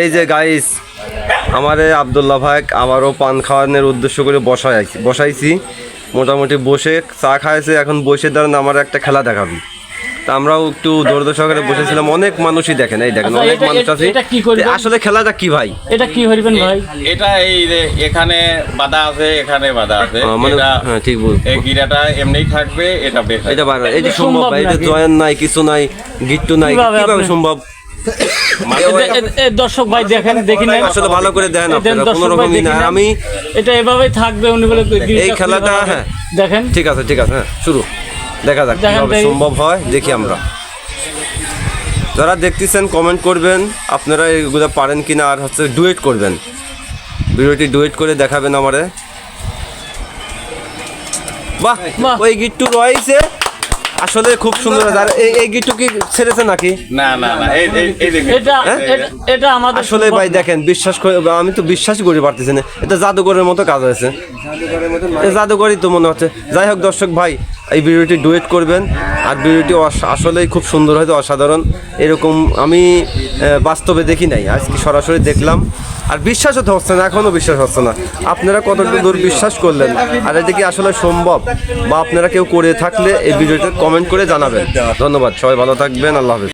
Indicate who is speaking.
Speaker 1: এই যে গাইস আমার এই আবদুল্লাহ ভাই আমারও পান খাওয়ানোর উদ্দেশ্য করে বসাই বসাইছি। মোটামুটি বসে চা খাইছে এখন বসে দাঁড়ান আমার একটা খেলা দেখাবি। তা আমরাও একটু দৌড় সহকারে বসেছিলাম অনেক মানুষই দেখেন এই দেখেন
Speaker 2: আচ্ছা,
Speaker 1: অনেক মানুষ আছে।
Speaker 2: এটা কি করবেন?
Speaker 1: আসলে খেলাটা কি ভাই?
Speaker 2: এটা কি হরিবেন ভাই?
Speaker 3: এটা এই যে এখানে বাধা আছে এখানে বাধা আছে।
Speaker 1: মানে
Speaker 3: এটা
Speaker 1: হ্যাঁ ঠিক বল
Speaker 3: এই গিরাটা এমনিই থাকবে এটা
Speaker 1: এটা বাইরে এই যে সম্ভব ভাই এটা জয়েন নাই কিছু নাই গিট্টু নাই
Speaker 2: কীভাবে
Speaker 1: সম্ভব?
Speaker 2: দর্শক ভাই দেখেন দেখি নেন।
Speaker 1: আসলে ভালো করে
Speaker 2: দেন
Speaker 1: কোনো রকমই না আমি
Speaker 2: এটা এভাবেই থাকবে উনি বলে
Speaker 1: এই খেলাটা, হ্যাঁ।
Speaker 2: দেখেন।
Speaker 1: ঠিক আছে ঠিক আছে হ্যাঁ শুরু। দেখা যাক। সম্ভব হয় দেখি আমরা। যারা দেখতেছেন কমেন্ট করবেন আপনারা এগুলো পারেন কিনা আর হচ্ছে ডুয়েট করবেন। ভিডিওটি ডুয়েট করে দেখাবেন আমারে। বাহ
Speaker 2: বাহ।
Speaker 1: ওই গিট্টু রয়েছে। আসলে খুব সুন্দর আর এই এই গিট্টু কি ছেড়েছে নাকি?
Speaker 3: না না না এই এই- এই দেখুন।
Speaker 2: এটা
Speaker 1: হ্যাঁ?
Speaker 2: এটা- এটা আমাদের
Speaker 1: আসলে ভাই দেখেন বিশ্বাস করে আমি তো বিশ্বাস করতে পারতেছি না। এটা জাদুঘরের মতো কাজ হয়েছে। এ জাদুঘরই তো মনে হচ্ছে। যাই হোক দর্শক ভাই এই ভিডিওটি ডুয়েট করবেন। আর ভিডিওটি আসলেই খুব সুন্দর হয়তো অসাধারণ। এরকম আমি বাস্তবে দেখি নাই। আজকে সরাসরি দেখলাম। আর বিশ্বাস হতে হচ্ছে না এখনও বিশ্বাস হচ্ছে না। আপনারা কতটুকু দূর বিশ্বাস করলেন? আর এটা কি আসলে সম্ভব? বা আপনারা কেউ করে থাকলে এই ভিডিওতে কমেন্ট করে জানাবেন। ধন্যবাদ, সবাই ভালো থাকবেন, আল্লাহ হাফিজ।